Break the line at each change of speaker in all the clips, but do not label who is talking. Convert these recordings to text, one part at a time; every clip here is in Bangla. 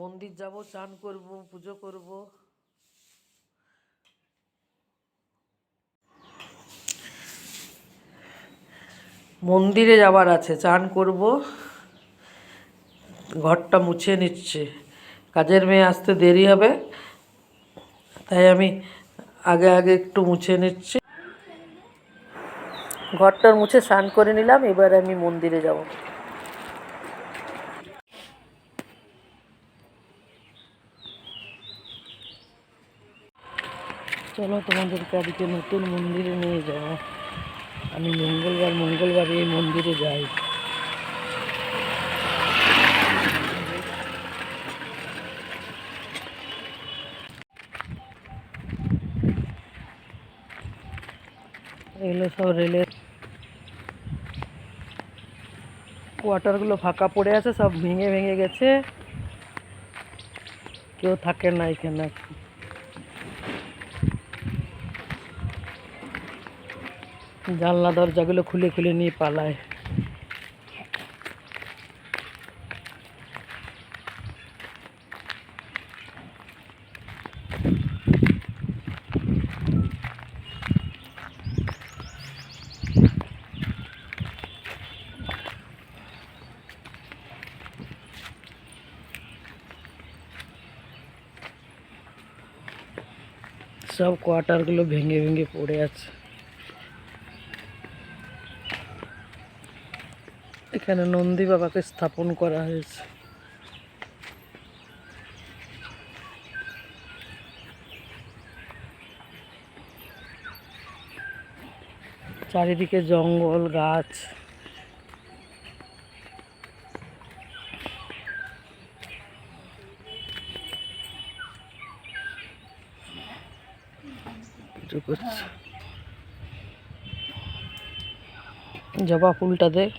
মন্দির যাব চান করব পুজো করব মন্দিরে যাবার আছে চান করব ঘরটা মুছে নিচ্ছে কাজের মেয়ে আসতে দেরি হবে তাই আমি আগে আগে একটু মুছে নিচ্ছি ঘরটার মুছে স্নান করে নিলাম এবার আমি মন্দিরে যাব চলো তোমাদের কাজকে নতুন মন্দিরে নিয়ে যাবো আমি মঙ্গলবার মঙ্গলবার এই মন্দিরে যাই এগুলো সব রেলের কোয়ার্টারগুলো ফাঁকা পড়ে আছে সব ভেঙে ভেঙে গেছে কেউ থাকে না এখানে जानला गो खुले खुले नहीं पालाय सब क्वार्टर गुलो भेंगे भेंगे पड़े आ এখানে নন্দী বাবাকে স্থাপন করা হয়েছে চারিদিকে জঙ্গল গাছ জবা ফুলটা দেখ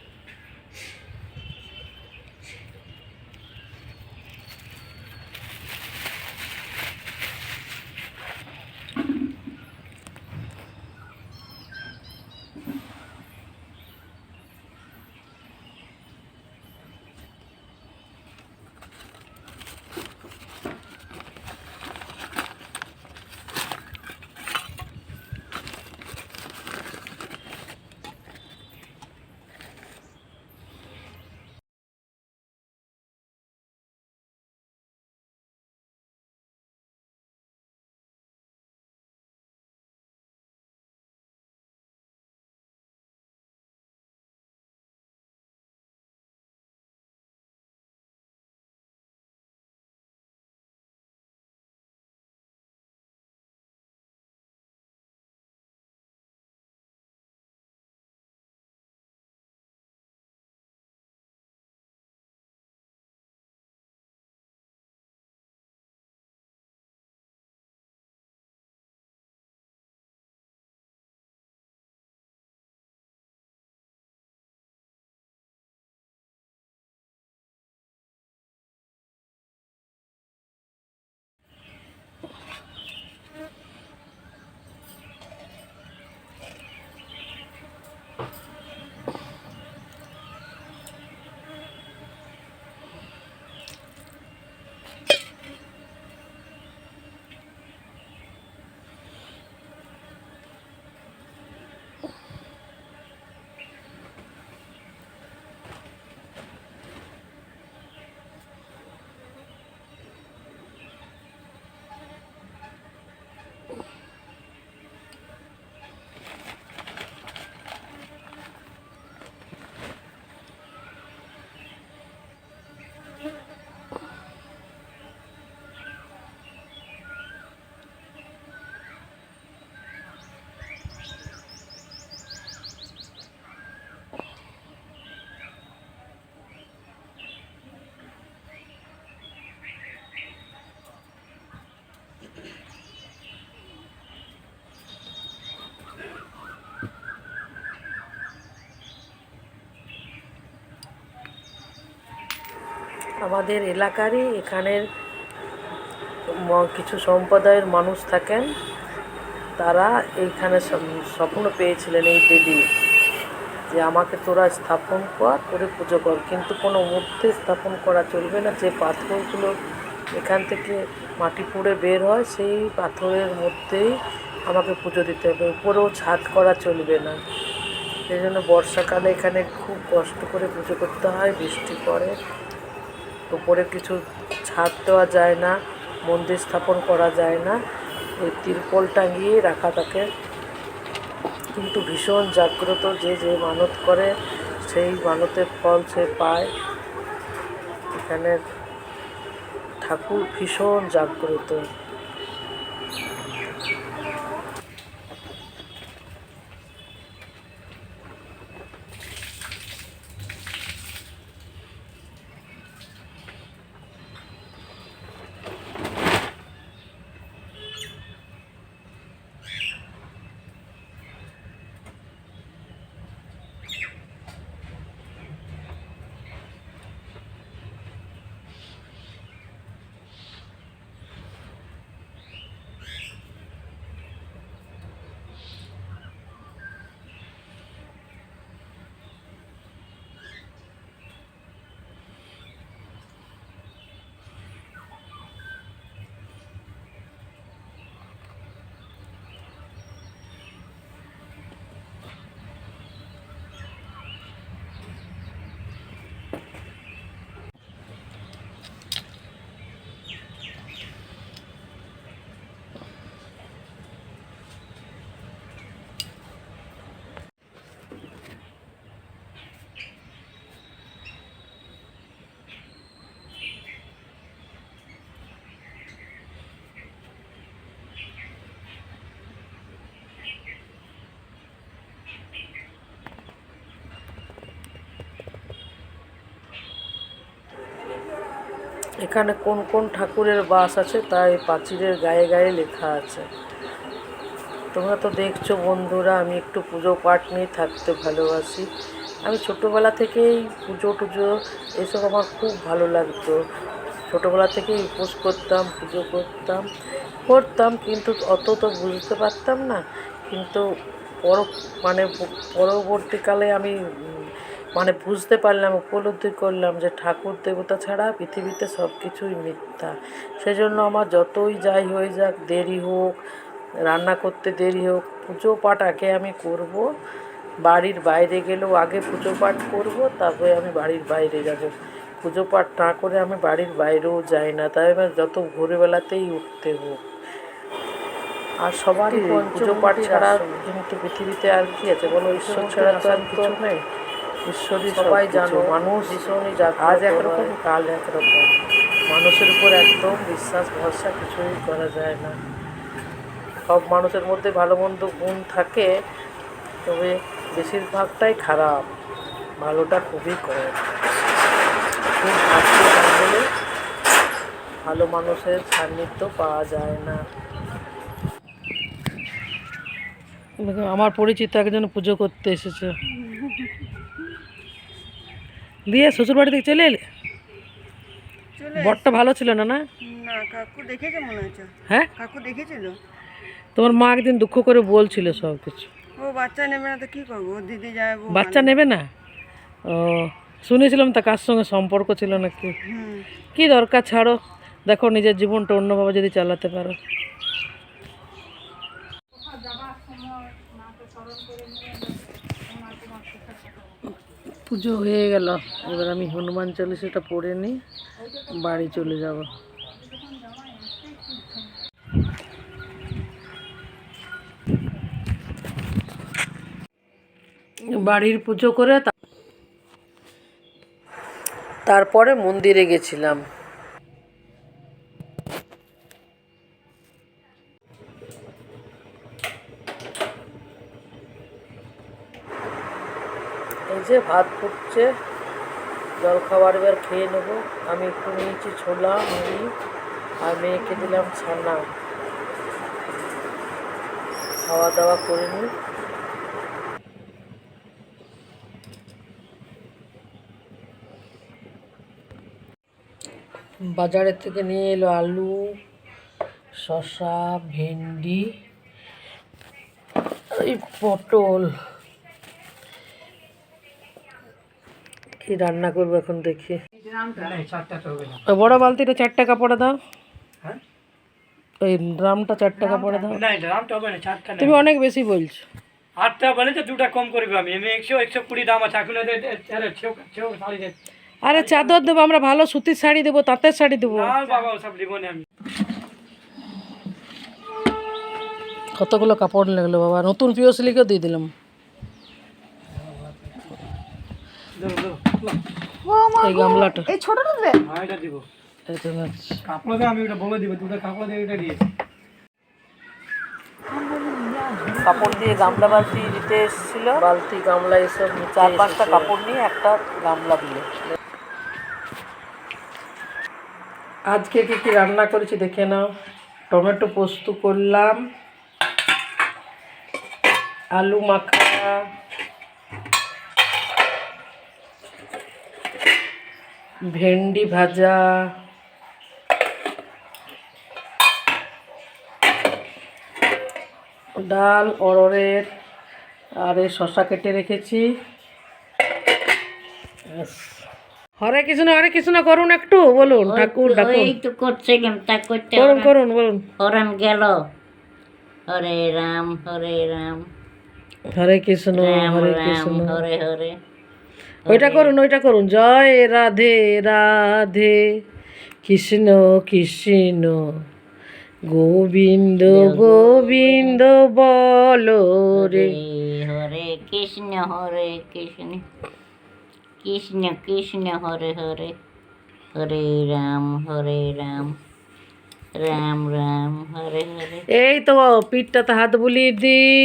আমাদের এলাকারই এখানের কিছু সম্প্রদায়ের মানুষ থাকেন তারা এইখানে স্বপ্ন পেয়েছিলেন এই দেবী যে আমাকে তোরা স্থাপন কর করে পুজো কর কিন্তু কোনো মূর্তি স্থাপন করা চলবে না যে পাথরগুলো এখান থেকে মাটি পুড়ে বের হয় সেই পাথরের মধ্যেই আমাকে পুজো দিতে হবে উপরেও ছাদ করা চলবে না সেই জন্য বর্ষাকালে এখানে খুব কষ্ট করে পুজো করতে হয় বৃষ্টি পড়ে উপরে কিছু ছাদ দেওয়া যায় না মন্দির স্থাপন করা যায় না ওই তিরপল টাঙিয়ে রাখা থাকে কিন্তু ভীষণ জাগ্রত যে যে মানত করে সেই মানতের ফল সে পায় এখানে ঠাকুর ভীষণ জাগ্রত এখানে কোন কোন ঠাকুরের বাস আছে তাই প্রাচীরের গায়ে গায়ে লেখা আছে তোমরা তো দেখছো বন্ধুরা আমি একটু পুজো পাঠ নিয়ে থাকতে ভালোবাসি আমি ছোটোবেলা থেকেই পুজো টুজো এসব আমার খুব ভালো লাগতো ছোটোবেলা থেকেই উপোস করতাম পুজো করতাম করতাম কিন্তু অত তো বুঝতে পারতাম না কিন্তু পর মানে পরবর্তীকালে আমি মানে বুঝতে পারলাম উপলব্ধি করলাম যে ঠাকুর দেবতা ছাড়া পৃথিবীতে সব কিছুই মিথ্যা সেজন্য আমার যতই যাই হয়ে যাক দেরি হোক রান্না করতে দেরি হোক পুজো পাঠ আগে আমি করব বাড়ির বাইরে গেলেও আগে পুজো পাঠ করবো তারপরে আমি বাড়ির বাইরে যাব পুজো পাঠ না করে আমি বাড়ির বাইরেও যাই না তাই আমার যত ভোরবেলাতেই উঠতে হোক আর সবারই পুজো পাঠ ছাড়া কিন্তু পৃথিবীতে আর কি আছে বলো ঈশ্বর ছাড়া তো আর কিছু নেই ঈশ্বরই সবাই জানো মানুষ ভীষণই আজ একরকম কাল একরকম মানুষের উপর একদম বিশ্বাস ভরসা কিছুই করা যায় না সব মানুষের মধ্যে ভালো মন্দ গুণ থাকে তবে বেশিরভাগটাই খারাপ ভালোটা খুবই কম খুব ভালো মানুষের সান্নিধ্য পাওয়া যায় না আমার পরিচিত একজন পুজো করতে এসেছে দিয়ে শ্বশুরবাড়ি থেকে চলে এলে বরটা ভালো ছিল না না
কাকু দেখেছে মনে হচ্ছে হ্যাঁ কাকু দেখেছিল
তোমার মা একদিন দুঃখ করে বলছিল সব কিছু
ও বাচ্চা নেবে না তো কি করবো দিদি যায়
বাচ্চা মানে- নেবে না ও শুনেছিলাম তা কার সঙ্গে সম্পর্ক ছিল নাকি কি দরকার ছাড়ো দেখো নিজের জীবনটা অন্যভাবে যদি চালাতে পারো পুজো হয়ে গেল এবার আমি হনুমান চালিশাটা পড়ে নিই বাড়ি চলে যাব বাড়ির পুজো করে তারপরে মন্দিরে গেছিলাম এই যে ভাত ফুটছে জল খাবার এবার খেয়ে নেবো আমি একটু নিয়েছি ছোলা মুড়ি আর মেয়েকে দিলাম ছানা খাওয়া দাওয়া করে নিই বাজারের থেকে নিয়ে এলো আলু শসা ভেন্ডি এই পটল কি রান্না করবো এখন দেখি বড় বালতিটা টাকা কাপড়ে দাও হ্যাঁ? ওই ড্রামটা চারটা কাপড়ে দাও তুমি অনেক বেশি বলছো
আটটা বলে দুটা কম করবে আমি আমি একশো একশো কুড়ি দাম আছে
আরে চাদর দেবো আমরা ভালো সুতির শাড়ি দেবো তাঁতের শাড়ি দেবো বাবা কতগুলো কাপড় লাগলো বাবা নতুন পিওসলিকেও দিয়ে দিলাম এই গামলাটা
এই ছোটটা দেবে
হ্যাঁ এটা দিব এটা নাচ কাপড়ে আমি এটা বলে দিব দুটো কাপড়ে দিয়ে এটা দিয়ে
কাপড় দিয়ে গামলা বালতি দিতে এসেছিল
বালতি গামলা এসব
চার পাঁচটা কাপড় নিয়ে একটা গামলা দিলে আজকে কি কি রান্না করেছি দেখে নাও টমেটো পোস্ত করলাম আলু মাখা ভেন্ডি ভাজা ডাল অরড়ের আর এই শশা কেটে রেখেছি হরে কৃষ্ণ হরে কৃষ্ণ করুন একটু বলুন ঠাকুর
ডাকুন তা করতে
করুন করুন বলুন
হরেন গেল হরে রাম হরে রাম
হরে কৃষ্ণ
হরে কৃষ্ণ হরে হরে
ওইটা হ্যাঁ। করুন ওইটা করুন জয় রাধে রাধে কৃষ্ণ কৃষ্ণ গোবিন্দ গোবিন্দ বল রে
হরে কৃষ্ণ হরে কৃষ্ণ কৃষ্ণ কৃষ্ণ হরে হরে হরে রাম হরে রাম রাম রাম হরে হরে
এই তো পিঠটাতে হাত বুলিয়ে দিই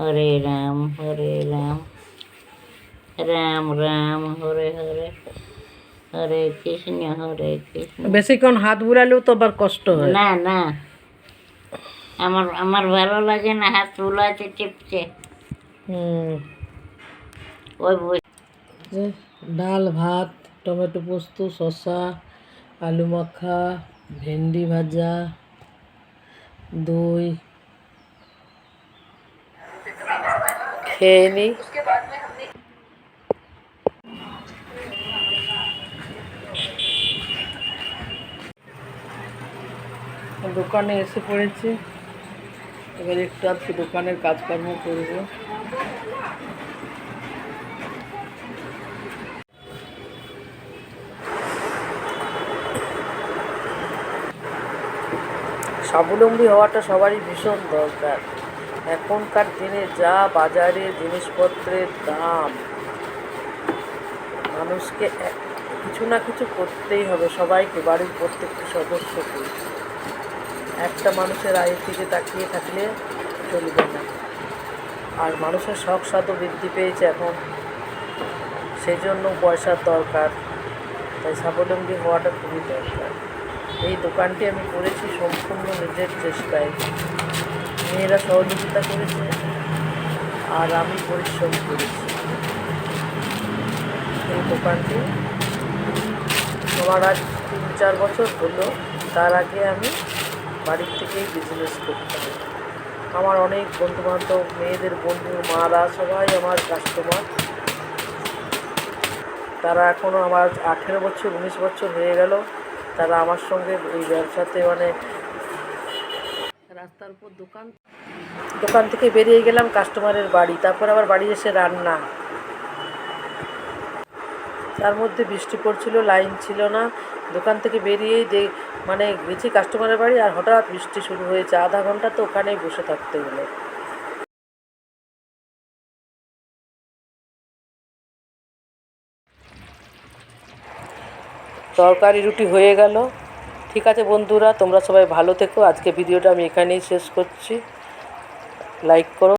হরে রাম হরে রাম রাম রাম হরে হরে হরে কৃষ্ণ হরে কৃষ্ণ
বেশিক্ষণ হাত বুলালেও তো আবার কষ্ট হয়
না না আমার আমার ভালো লাগে না হাত বুলাতে টিপছে ওই
ডাল ভাত টমেটো পোস্ত শসা আলু মাখা ভেন্ডি ভাজা দই খেয়ে নিই দোকানে এসে পড়েছি এবার একটু আজকে দোকানের কাজকর্ম করব স্বাবলম্বী হওয়াটা সবারই ভীষণ দরকার এখনকার দিনে যা বাজারে জিনিসপত্রের দাম মানুষকে কিছু না কিছু করতেই হবে সবাইকে বাড়ির প্রত্যেকটি সদস্যকে একটা মানুষের আয়ের দিকে তাকিয়ে থাকলে চলবে না আর মানুষের শখ সাধ বৃদ্ধি পেয়েছে এখন সেই জন্য পয়সার দরকার তাই স্বাবলম্বী হওয়াটা খুবই দরকার এই দোকানটি আমি করেছি সম্পূর্ণ নিজের চেষ্টায় মেয়েরা সহযোগিতা করেছে আর আমি পরিশ্রম করেছি এই দোকানটি আমার আজ তিন চার বছর হলো তার আগে আমি বাড়ির থেকেই বিজনেস করতাম আমার অনেক বন্ধুবান্ধব মেয়েদের বন্ধু মারা সবাই আমার কাস্টমার তারা এখনও আমার আঠেরো বছর উনিশ বছর হয়ে গেল তারা আমার সঙ্গে এই ব্যবসাতে মানে রাস্তার উপর দোকান দোকান থেকে বেরিয়ে গেলাম কাস্টমারের বাড়ি তারপর আবার বাড়ি এসে রান্না তার মধ্যে বৃষ্টি পড়ছিল লাইন ছিল না দোকান থেকে বেরিয়েই দে মানে গেছি কাস্টমারের বাড়ি আর হঠাৎ বৃষ্টি শুরু হয়েছে আধা ঘন্টা তো ওখানেই বসে থাকতে হলো তরকারি রুটি হয়ে গেল ঠিক আছে বন্ধুরা তোমরা সবাই ভালো থেকো আজকে ভিডিওটা আমি এখানেই শেষ করছি লাইক করো